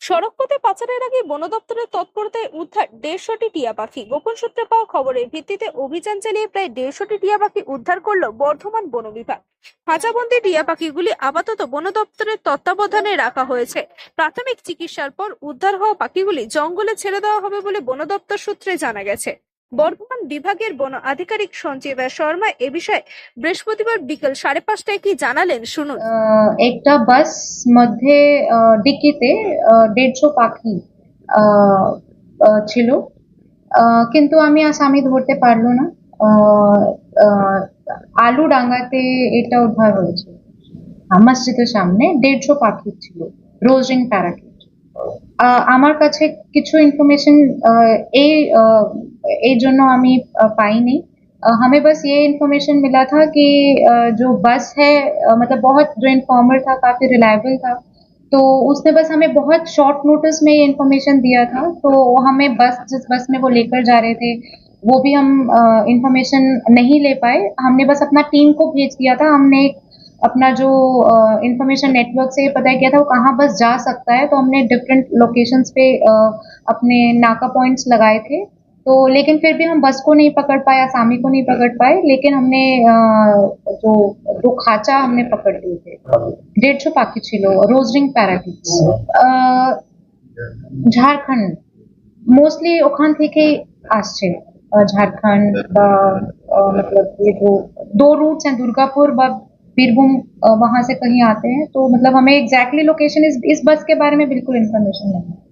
সড়ক পথে পাচারের আগে বন দপ্তরের তৎপরতায় উদ্ধার দেড়শোটি টিয়া পাখি গোপন সূত্রে পাওয়া খবরের ভিত্তিতে অভিযান চালিয়ে প্রায় দেড়শোটি টিয়া পাখি উদ্ধার করল বর্ধমান বন বিভাগ। খাঁচাবন্দি টিয়া পাখিগুলি আপাতত বন দপ্তরের তত্ত্বাবধানে রাখা হয়েছে। প্রাথমিক চিকিৎসার পর উদ্ধার হওয়া পাখিগুলি জঙ্গলে ছেড়ে দেওয়া হবে বলে বন দপ্তর সূত্রে জানা গেছে। বর্ধমান বিভাগের বন আধিকারিক সঞ্জীবা শর্মা এ বিষয়ে বৃহস্পতিবার বিকেল সাড়ে পাঁচটায় কি জানালেন? শুনুন। একটা বাস মধ্যে ডিকিতে দেড়শো পাখি ছিল। কিন্তু আমি আসামি ধরতে পারল না। আলু ডাঙ্গাতে এটা উদ্ধার হয়েছে। মসজিদের সামনে দেড়শো পাখি ছিল। রোজিং প্যারাকিট আমার কাছে কিছু ইনফরমেশন এই আহ, এই জন্য আমি আহ, পাইনি अ, हमें बस ये इन्फॉर्मेशन मिला था कि अ, जो बस है अ, मतलब बहुत जो इन्फॉर्मर था काफी रिलायबल था तो उसने बस हमें बहुत शॉर्ट नोटिस में ये इन्फॉर्मेशन दिया था तो हमें बस जिस बस में वो लेकर जा रहे थे वो भी हम इन्फॉर्मेशन नहीं ले पाए हमने बस अपना टीम को भेज दिया था हमने अपना जो इंफॉर्मेशन नेटवर्क से पता किया था, वो कहाँ बस जा सकता है तो हमने डिफरेंट लोकेशंस पे अपने नाका पॉइंट्स लगाए थे। तो लेकिन फिर भी हम बस को नहीं पकड़ पाए आसामी को नहीं पकड़ पाए, लेकिन हमने जो दो खाचा हमने पकड़ लिए थे। डेढ़ सौ पाकि छिलो rose ring parakeets Jharkhand. Mostly ओखान थे के आश्चर्य। झारखंड मतलब ये जो, दो रूट्स हैं, दुर्गापुर बीरभूम वो वहाँ से कहीं आते हैं तो मतलब हमें एग्जैक्टली लोकेशन इस इस बस के बारे में बिल्कुल इन्फॉर्मेशन नहीं है।